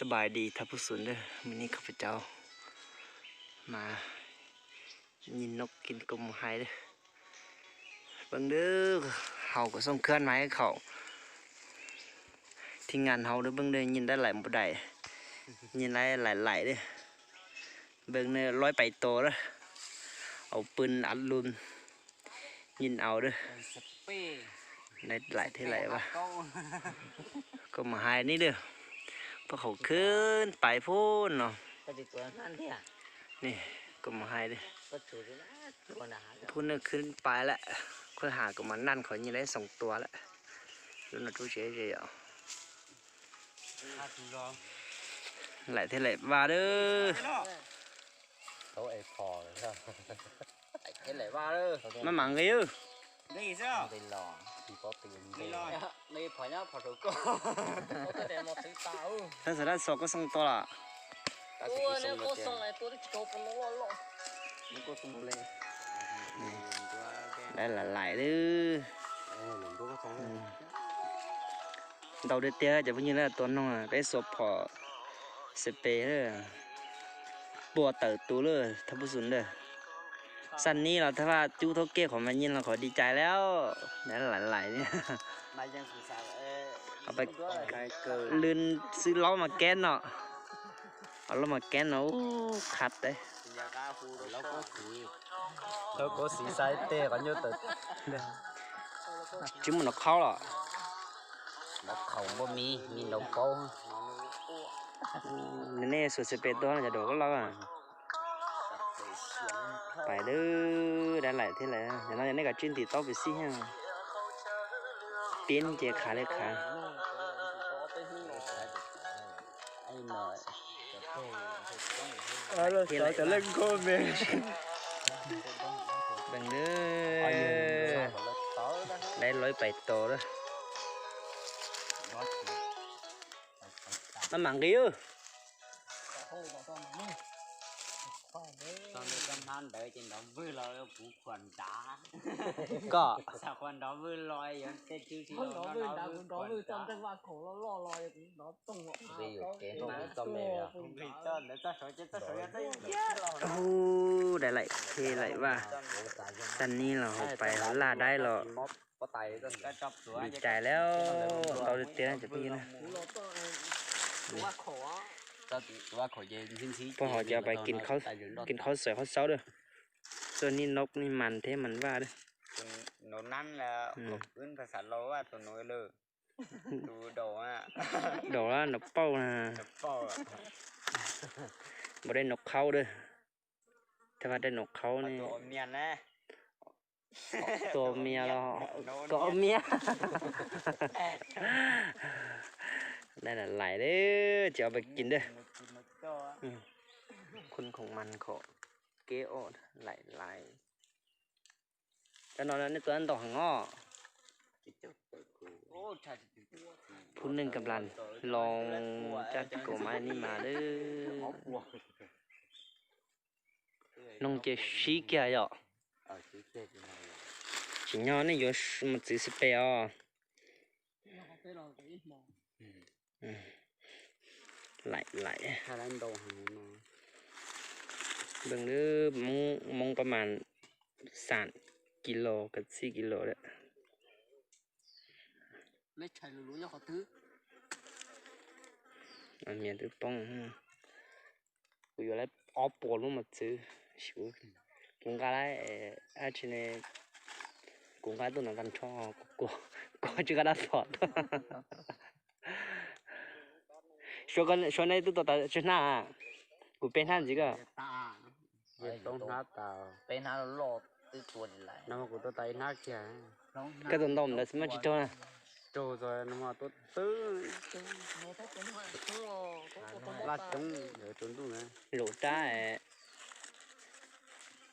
สบายดีท่านผู้สุนเด้อมื้อนี้ข้าพเจ้า มายินนกกินกลมหายเด้อเบิ่งเด้อเฮาก็ส่งเคลื่อนมาให้เขาที่งานเฮาเด้อเบิ่งเด้อยินได้หลายบ่ได้ยินได้หลายๆเด้อเบิ่งเด้อร้อยไปโตเด้อเอาปืนอัดลุนยินเอาเด้อสเปรย์ได้หลายเท่าไหร่วะก็ก็มาหายนี่เด้อ พวกเขาขึ้นไปพูนเนาะก็ติดตัวนั่นเนี่ยนี่ก็มาหายเด้อก็ถือนะตัวหนาพูนนึกขึ้นไปแล้วค่อยหากับมันนั่นเขายังได้สองตัวแล้วแล้วเราตู้เฉยเฉยอะถ้าถือรองหลายเท่าไหร่ว่าเด้อเขาไอ้พอเลยครับไอ้เห็นไหนว่าเด้อมาหมังกันอยู่ Đây sao? ไปลองตีก็ตีน Đi rồi. ไม่พอเนี่ยพอถูกก็ก็แต่หมดสีเตาถ้าสระสอกก็สองตัวละตัวเนี่ยก็ส่งไอ้ตัวที่โจกมันล้อล้อมันก็สอง เลยได้หลายหลายๆเด้ออืมเราเด้อเตี้ยจะเป็นยังไงตัวน้องอะได้สอบพอสเปรย์เด้อบัวเติร์ตัวเลยทับผู้ สุนเด้อสันนี้เราถ้าว่าจู้เท่าเก้ของมันยินเราขอดีใจแล้วนั่นหลายๆเนี่ยมายังสื่อสารเออเอาไปใครเกิดลืนซื้อล้อมาแก้นเนาะเอาล้อมาแก้นเนาะโอ้ขัดเลยยากาฟูแล้วก็สีแล้วก็สีสายเตะกันเยอะแต่จิ้มมันเอาเข้าหรอแล้วเขาบ่มีมีนกเขานี่นี่สุดสเปซตัวน่าจะโดดก็แล้วอะ ไปเด้อได้หลายที่เลยอย่างนั้นอย่างนี้ก็จิ้นตีโต๊ะไปสิฮะเปลี่ยนเจียขาเลยขาไอ้หน่อยที่ไรจะเล่นโคเมแบ่งเด้อได้ร้อยไปโตแล้วมันหมังกี่อยู่ ตอนนี้กำนันเดินจนดอกมือลอยผูกขวัญจ้าก็สักวันดอกมือลอยอย่างเต้นชื่อที่ Con đó vừa đá con đó vừa trong chân vào khổ nó lò lò thì nó tung nó Vì cái nó bị to mềm à. ผิดต้นแล้วจะสวยจะจะสวยจะได้โอ้ได้หลยเทหลยว่าสันนี้เราเอไปเขาลาได้หรอ có tay đó ก็จับสวยดีใจแล้วเราเตี้ยจะพี่นะ nó to nó vào khổ á cho qua khỏi về xin xí พอเขาจะเอาไปกินข้าวกินข้าวสวยข้าวเช้าเด้อส่วนนี้นกนี่มันเทมันว่าเด้อหนูนั่นแหละพื้นภาษาโลว่าตัวน้อยเลยดูโดอะดอกละนกเป้านะจะเป้าอะบ่ได้นกเขาเด้อถ้าว่าได้นกเขานี่ตัวเมียนะตัวเมียเราก็เอาเมีย ได้หลายๆเด้อจะเอาไปกินเด้อกินนกโตอะอืมคุณของมันเขาเกโอดหลายหลายแต่นอนนั้นในตัวนั้นต่อหางอ้อโอ้ชาผู้หนึ่งกำลังลองจัดโกไม้นี่มาเด้อน้องเจชีเกียร์ ở chú chết như này chỉ nhỏ này có một chữ spell nó có cái lò cái mỏ lại lại hai đánh đầu hàng nó เบิ่งเด้อมองมองประมาณสามกิโลกับสี่กิโลเด้อ lấy chạy lú cho họ thứ อันเมียตื้อป้องอืมกูอยู่แล้วออปอลงมาซื้อชิวกุงกาไลเอ่ออาชิเนกุงกาตัวนั้นกันชอบกูกูจะกระดาษสอด số con số này tụi tao chết na bên hàng gì cơ tông nát tao bên hàng lột tự tuần lại nó của tụi tay nát kìa cái tuần đồng là xem chỉ cho nè trâu rồi nó mà tôi tứ lá trống để trốn tu nè lỗ trái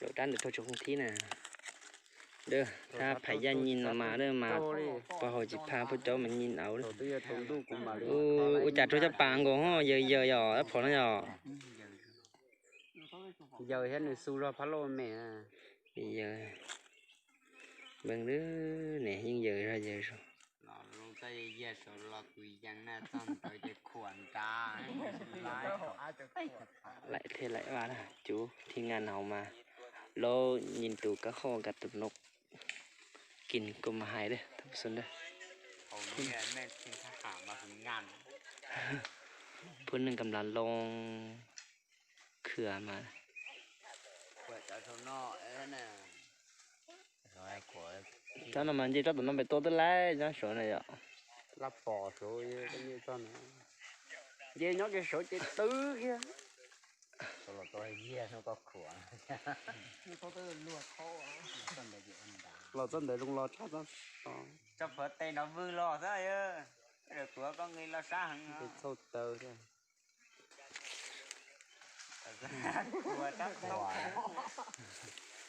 lỗ trái được thôi chứ không thi nè ลจ้าเดี๋ยวโทรชมที่น่ะเด้อถ้าไผยันยินออกมาเด้อมา trâu đi พอเขาจิพาพวกเจ้ามันยินเอาเด้อ trâu tôi trốn đủ cũng mà đi โอ้อุจัดโทรจะปางก็ฮ้อเยอะๆหยอแล้วพอแล้วหยอ giờ hết này su ra phá lô mẹ à เยอะเบิ่งเด้อเนี่ยยิ่งเยอะ ra เยอะเราลงใจเย็ดเราคุยยังน่าต้องต่อยจะคุวร กาลายเขาอาจจะขวดไหลเทไหลว่านะจูทีมงานเอามาเรายินตูก็ข้อกับตุกนกกินก็มาหายเด้อท่านผู้ชมเด้อเขาเนี่ยแม่ทิ้งทหารมาถึงงานเพื่อนหนึ่งกำลังลงเขื่อมาเปิดจากข้างนอกเอ้น่ะร้อยกว่า cho nó mà gì cho tụi nó bị tốt tới lấy cho số này ạ lắp bò số như cái như con này dê nhóc cái số chỉ tứ kia số là tôi dê nó có khổ นี่เขาตื่นหนวดเขาอะ lo chân để lung lo chắc đó cho phật tay nó vư lò ra ơ được của con người lo xa hẳn cái sâu tơ thôi của chắc không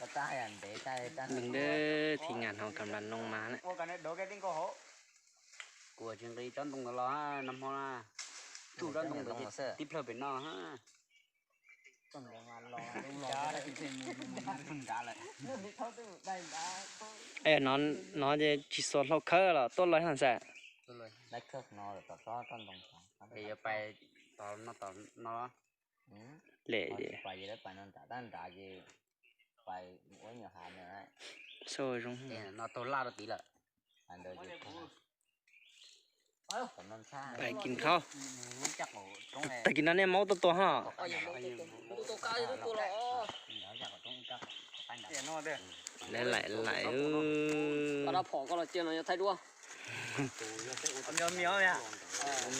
có tay anh để tay tay đừng đơ thì ngàn họ cầm lần nông má này của cái này đổ cái tiếng cổ hổ của chuyện đi chọn tung lo năm hoa la chủ chọn tung để tiếp theo bên nó ha ต้องรางานรอต้องรอ cho là cái mình trả lại นี่เขาตื่นได้นะเขา ê nó nó chỉ chỉ số lâu khơ là tốt lấy hẳn sẽ rồi lấy khớp nó rồi tao cho con đồng thì giờ phải tao nó tao nó lệ gì ไปยี่ได้ไปนั่นจ่าด้านจ่ายี่ไปโอ้ยอย่าห tại kín khao tại kín nó nem máu to to ha. Lại lại lại có đâu bỏ con đâu chiên nó thay đua miếu miếu nha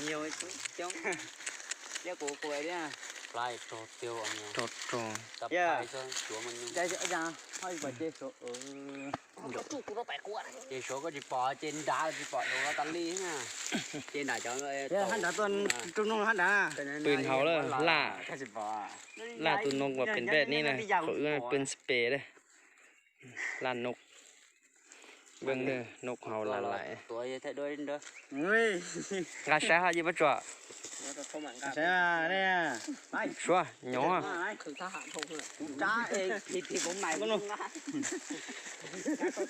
nhiều à. ờ, chứ chứ của của đấy à. Lại trò tiêu anh nhỉ trột tròn tập Yeah. bài cho chúa mình ใจจะยังให้บัตรเจสเออเราจุกกูเราแปลกกว่า cái số có chỉ bỏ trên đá chỉ bỏ đồ nó tán ly nha trên đá cho nó เดี๋ยวหันดาต้นจุ่มนงหันดาปืนเขาเลยล่า แค่สิบบ่ล่าตัวนกว่าเป็นแบบนี้นะเขาเอื้อปืนสเปรย์เลยล่านก เบิ่งเด้อนกเขาหลาย tuổi thế đôi đó เฮ้ยๆกาใช้หายิบจ่อเราจะเข้าหมันกันใช่ไหมเนี่ยไปชัวหยอคือทหารทงเลยจ้าเองทีทีผมใหม่ก็นู่น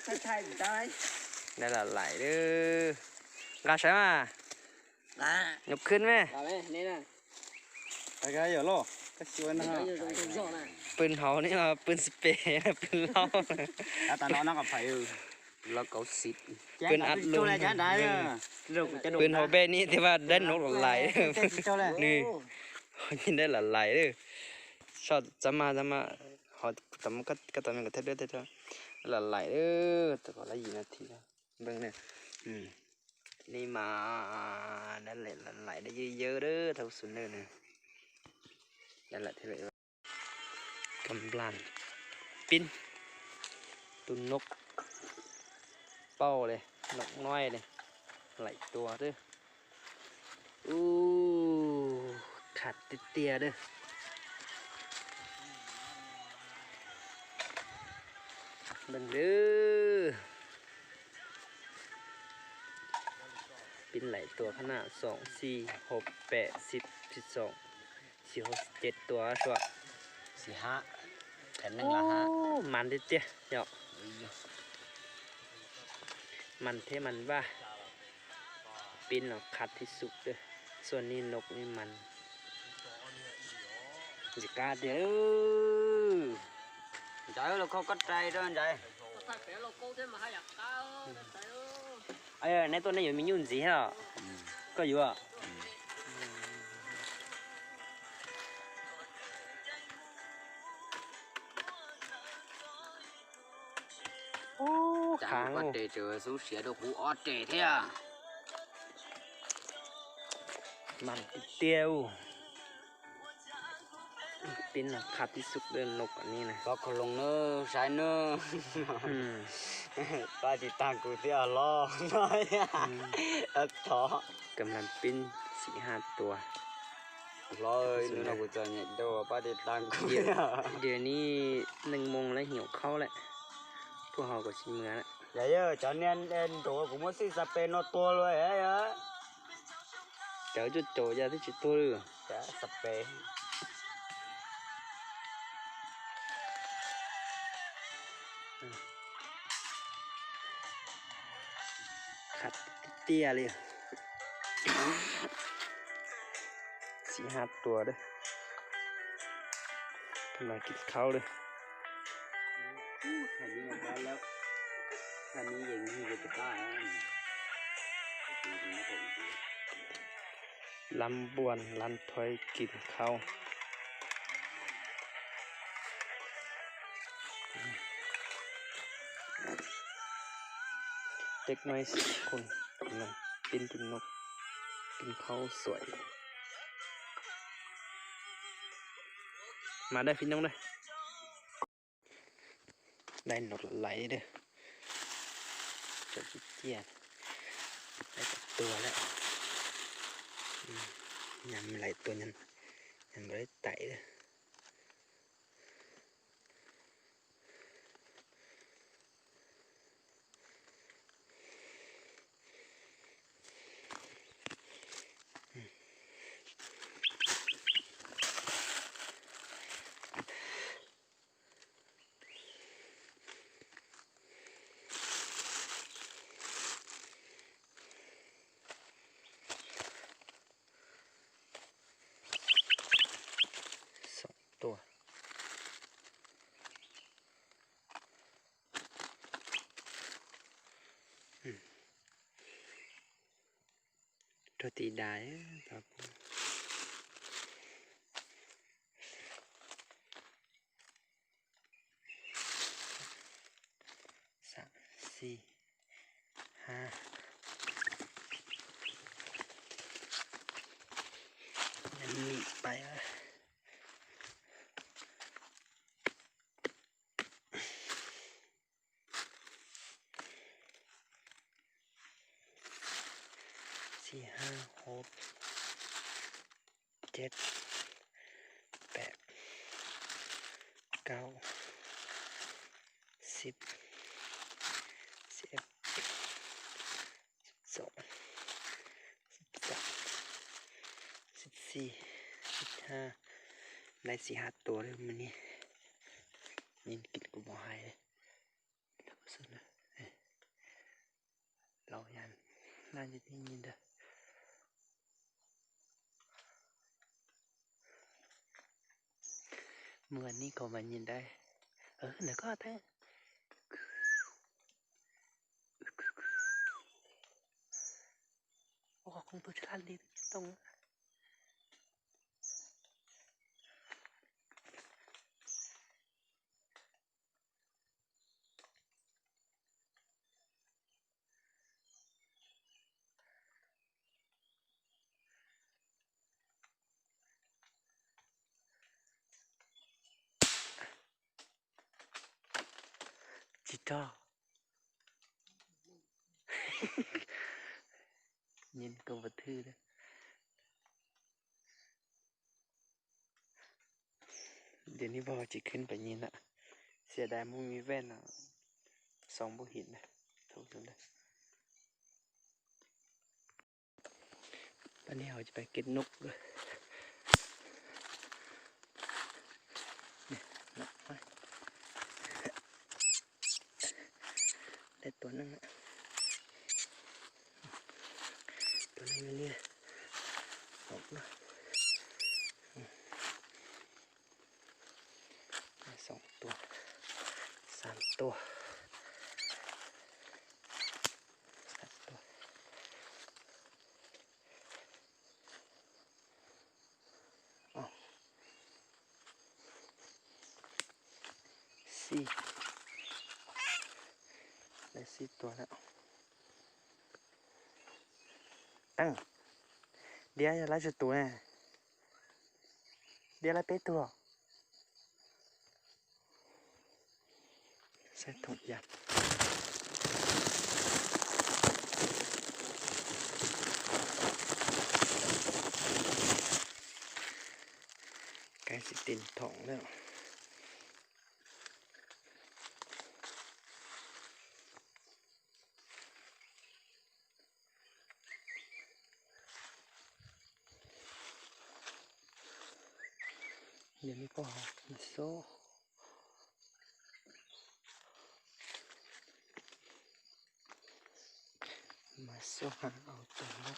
ใช่ใช่จ้าได้ละหลายเด้อกาใช้มาอะยกขึ้นไหมเอาไหมนี่นะไปกันอยู่โลก็ชวนนะไอ้ฮะอยู่ตรงตรงช่องน่ะปืนเขานี่มาปืนสเปรย์นะปืนเหล่านะแล้วตาน้องนั่งกับไผ่ เออ là cậu xịt ปืนอัดลมเลยจ้าได้เออเรื่องจะโดปืนเขาเบ้นี่ที่ว่าได้นกหลายๆเด้อเจ้าเลยนี่ยินได้หลายๆเด้อชอบจะมาจะมาเขาแต่มันก็ก็ตอนนั้นก็เท่าเด้อเท่าหลายๆเด้อแต่ก็ละยี่นาทีแล้วเบิ่งเนี่ยอืมนี่มาได้หลายหลายๆได้เยอะๆเด้อเท่าสุดเด้อเนี่ยนั่นแหละที่เลยกำลังปิ้นตุนนก เป้าเลยนกน้อยเลยหลายตัวเด้ออู้ขัดติดเตียเด้อเบังเด้อเป็นหลายตัวขนาดสองสี่หกแปดสิบสิบสองสี่หกเจ็ดตัวชัว xì há cái โอ้ nâng là há มันติดเตียเนาะ มันเทมันว่าปิ้นเนาะคัดที่สุดเด้อส่วนนี้นกนี่มันจะกล้าเด้อ trái là không cắt trái đó anh trái ถ้าแปลเราโก้ขึ้นมาให้อยากก้าวใส่เออไอ้เอ้ยในตัวนี้อยู่มียุ่นสีเหรอก็อยู่อะ ค้าง chẳng โอ้ có để chờ số xía được hú ót trẻ thế à มันติดเตียวปิ้นเนาะคัดที่สุดเดินนกอันนี้นะ có khổ lông nữa sai nữa อืม ba chỉ tăng của tia lo nói à thọ กำลังปิ้นสี่ห้าตัว lo ơi nữa là của trời nhẹ đâu ba thì tăng của เดี๋ยวเดี๋ยวนี้หนึ่งโมงแล้วหิวข้าวแหละพวกเราก็ชิมเมื่อแล้ว vậy giờ cho nên em đồ cũng muốn xin sắp nó to rồi ấy á เจ้าจุดโจยาที่จุดตัวเรือ chả sắp bè ขัดเตี้ยเลย สี่ห้าตัวเด้อทำไมกินข้าวเลยคันนี้ได้แล้วคันนี้อย่างนี้จะได้ลำบวนลันถอยกินข้าวเด็กน้อยสิคนกำลังปินตุนนกกินข้าวสวย มาได้พี่น้องเลยได้นกไหลเด้อ จดเจียจได้จับตัวแล้วยำไหลตัวนั้นยำไม่ไตเลย ตัวตีได้ครับสามสี่ห้ายังมีไปอะ สี่ห้าหกเจ็ดแปดเก้าสิบสิบเอ็ดสิบสองสิบสามสิบสี่สิบห้าได้สี่ห้าตัวเลยมันนี่นี่กินกูบอกให้เลยแล้วก็สุดนะเอ้ยเรายันน่าจะได้ยินเด้อ เมื่อนี้ก็มายินได้เออเดี๋ยวก็แท้โอ้คงตัวฉลาดดีตรงจิตอ ยินก็บันทื่อเลยเดี๋ยวนี้บอกจะขึ้นไปยินละเสียดายมึงมีแว่นอะสองบุหินนะถูกเลยตอนนี้เราจะไปเก็บนกเลยเนี่ยนกไปได้ ตัวนึงอะตัวนึงอันนี่ออกมาอืมได้สองตัวสามตัวสามตัวอ้าวสี่ สี่ตัวแล้วตั้งเดี๋ยวจะไล่จุดตัวน่เดี๋ยวไล่เป็ดตัวใส่ถุงยางใกล้สิตินถองแล้ว є непогано. So. Масохан автомат.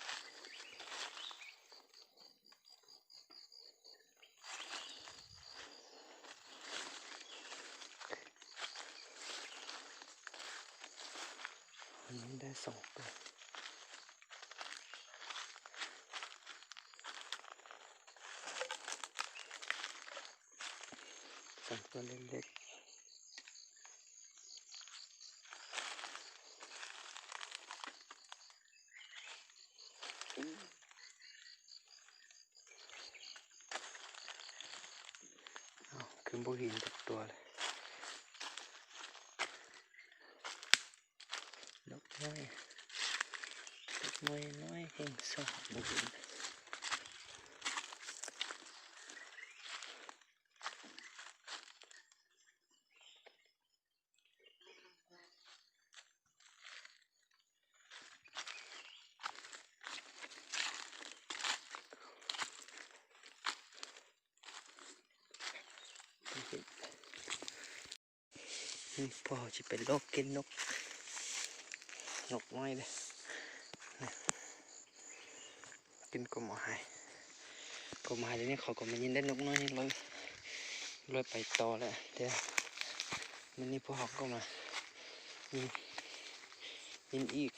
Mình đã sổ rồi. ตัวนักสองตัวสองตัวเล็กๆอ้าวคือบุหินทุกตัวเลยนกน้อยนกน้อยน้อยเฮงสองบุหิน พ่อจะเป็นโรคกินนก นกน้อยเลยนะกินกมหายกมหายเดี๋ยวนี้เขาก็มายินได้นกน้อยนี่เลยเลยไปต่อแล้วเดี๋ยวมันนี่พวกเขาก็มายินยินอีก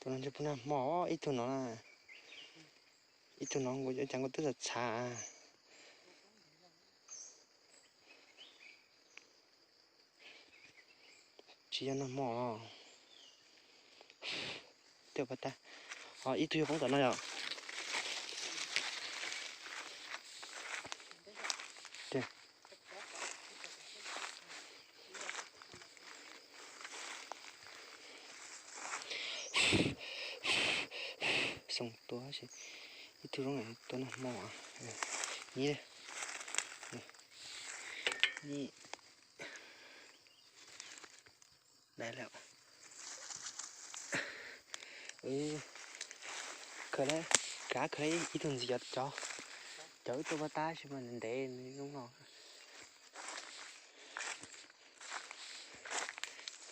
ตัวนั้นจะพูดนะหมอไอ้ตัวน้องอะไอ้ตั วน้องกูจะจังก็ตัวจะชา chỉ cho nó mò tiêu bắt ta ờ ít tiêu phóng tận nó rồi Đây. Xong tua chứ ít tiêu nó này tua nó mò nhí đây nhí ได้แล้วเออเคยแล้วกาเคยอีตุนสิจัดจอจอตัวตาใช่ไหมนั่นเด้นี่น้องน้อง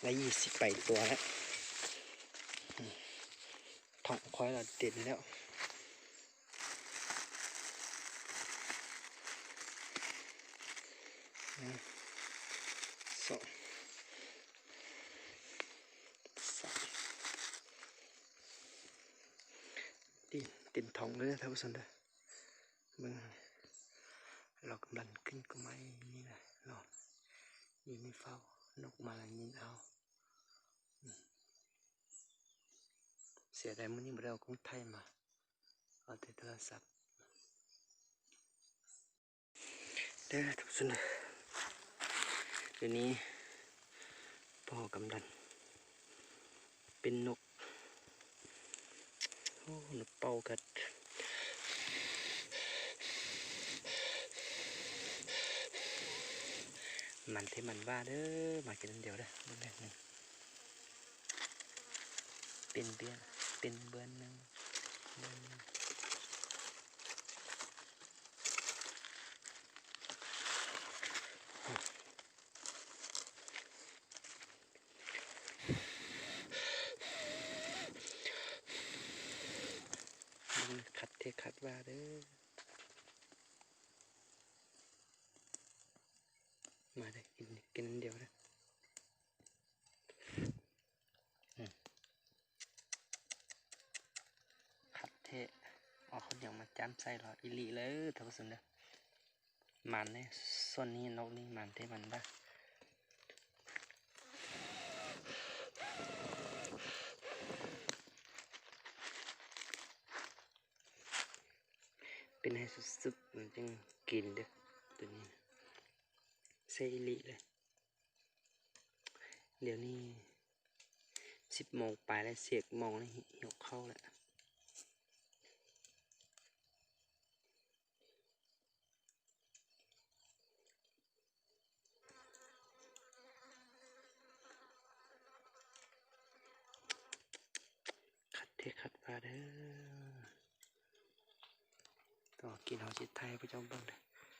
ได้ยี่ สิบแปดตัวแล้วอืมท้องเล้วหนึ่งสามตีนตีนทองเลยท่านผู้ชมเด้อมึงเรากำลังขึ้นก็ไม่นี่นะรอยินไม่เฝ้านกมาล้วยินเอาเสียดายมันนี่ไม่ได้เอาของไทยมาเอาแต่โทรศัพท์เด้อท่าน ผู้ชมเด้อเดี๋ยวนี้พ่อกำลังเป็นนกโอ้นกเป่ากัดมันเทมันว่าเด้อมากินเดียวเด้อเบิ่งแรกหนึ่งเป็นเบี้ยเป็นเบือนหนึ่งเบิ่งหนึ่งมันขัดเทขัด ว่าเด้อ มาได้กินกินอันเดียวนะอืมขัดเทะเอาเขาอย่างมาจ้ำใส่หรออิลีเลยท่านผู้ชมเด้อมันเนี่ยส่วนนี้นกนี่มันเทมันได้ เป็นให้สุดๆมันจึงกินเด้อตัวนี้เซอิลิเลยเดี๋ยวนี้สิบโมงไปแล้วเสียกมองนี่หิวเข้าแล้วขัดเทขั ดปล